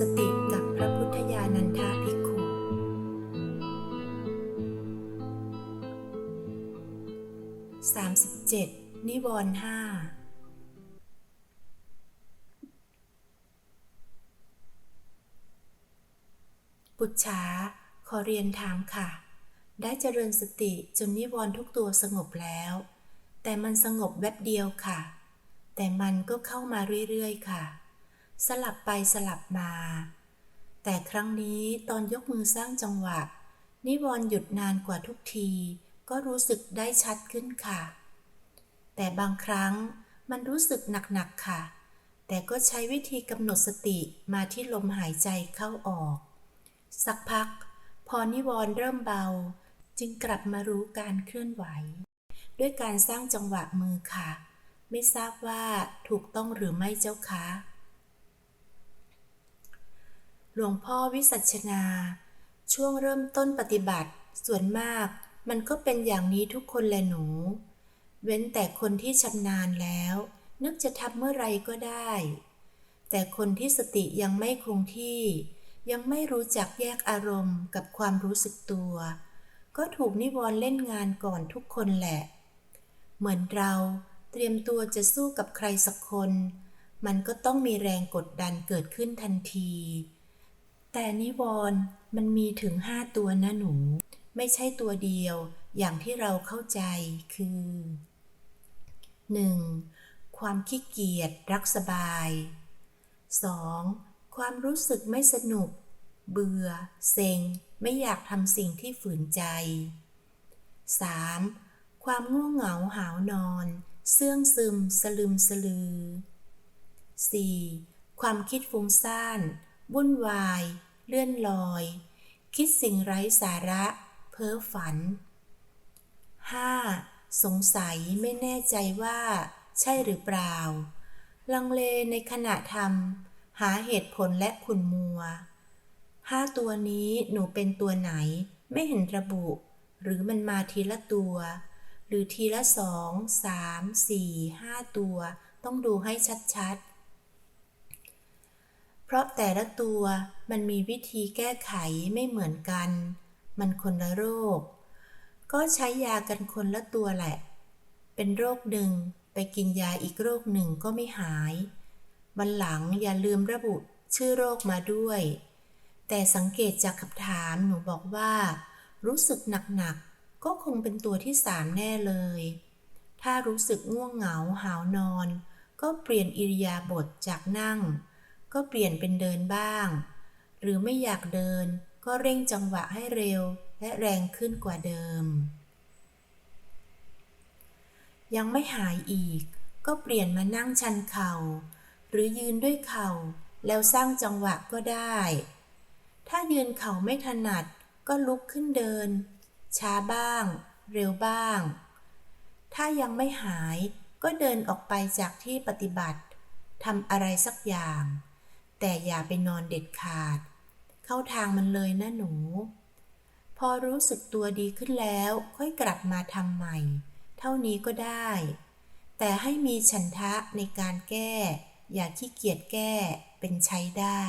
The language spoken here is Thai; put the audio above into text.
สติกับพระพุทธญาณันทาภิกขุสามสิบเจ็ดนิวรณ์ห้าปุชชาขอเรียนถามค่ะ ได้เจริญสติจนนิวรณ์ทุกตัวสงบแล้ว แต่มันสงบแวบบเดียวค่ะ แต่มันก็เข้ามาเรื่อยๆค่ะ สลับไปสลับมา แต่ครั้งนี้ตอนยกมือสร้างจังหวะ นิวรณ์หยุดนานกว่าทุกที ก็รู้สึกได้ชัดขึ้นค่ะ แต่บางครั้งมันรู้สึกหนักๆค่ะ แต่ก็ใช้วิธีกำหนดสติมาที่ลมหายใจเข้าออก สักพัก พอนิวรณ์เริ่มเบา จึงกลับมารู้การเคลื่อนไหว ด้วยการสร้างจังหวะมือค่ะ ไม่ทราบว่าถูกต้องหรือไม่เจ้าคะ หลวงพ่อวิสัชนา ช่วงเริ่มต้นปฏิบัติ ส่วนมากมันก็เป็นอย่างนี้ทุกคนแหละหนู เว้นแต่คนที่ชำนาญแล้ว นึกจะทำเมื่อไรก็ได้ แต่คนที่สติยังไม่คงที่ ยังไม่รู้จักแยกอารมณ์กับความรู้สึกตัว ก็ถูกนิวรณ์เล่นงานก่อนทุกคนแหละ เหมือนเราเตรียมตัวจะสู้กับใครสักคน มันก็ต้องมีแรงกดดันเกิดขึ้นทันที แต่นิวรณ์มันมีถึงห้าตัวนะหนู ไม่ใช่ตัวเดียวอย่างที่เราเข้าใจคือ 1. ความขี้เกียจรักสบาย 2. ความรู้สึกไม่สนุก เบื่อ เซ็ง ไม่อยากทำสิ่งที่ฝืนใจ 3. ความง่วงเหงาหาวนอน เสื่องซึม สลึมสลือ 4. ความคิดฟุ้งซ่าน วุ่นวาย เลื่อนลอย คิดสิ่งไร้สาระ เพ้อฝัน 5. สงสัยไม่แน่ใจว่า ใช่หรือเปล่า ลังเลในขณะทำหาเหตุผลและขุนมัวห้าตัวนี้หนูเป็นตัวไหนไม่เห็นระบุ หรือมันมาทีละตัว หรือทีละสองสามสี่ห้าตัว ต้องดูให้ชัดๆ ราะแต่ละตัวมันมีวิธีแก้ไขไม่เหมือนกัน มันคนละโรค ก็ใช้ยากันคนละตัวแหละ เป็นโรคหนึ่งไปกินยาอีกโรคหนึ่งก็ไม่หาย วันหลังอย่าลืมระบุชื่อโรคมาด้วย แต่สังเกตจากคำถามหนูบอกว่า รู้สึกหนักๆ ก็คงเป็นตัวที่สามแน่เลย ถ้ารู้สึกง่วงเหงาหาวนอน ก็เปลี่ยนอิริยาบถจากนั่ง ก็เปลี่ยนเป็นเดินบ้าง หรือไม่อยากเดินก็เร่งจังหวะให้เร็วและแรงขึ้นกว่าเดิม ยังไม่หายอีก ก็เปลี่ยนมานั่งชันเข่า หรือยืนด้วยเข่า แล้วสร้างจังหวะก็ได้ ถ้ายืนเข่าไม่ถนัดก็ลุกขึ้นเดิน ช้าบ้าง เร็วบ้าง ถ้ายังไม่หายก็เดินออกไปจากที่ปฏิบัติทำอะไรสักอย่าง แต่อย่าไปนอนเด็ดขาด เข้าทางมันเลยนะหนู พอรู้สึกตัวดีขึ้นแล้วค่อยกลับมาทำใหม่ เท่านี้ก็ได้ แต่ให้มีฉันทะในการแก้ อย่าขี้เกียจแก้เป็นใช้ได้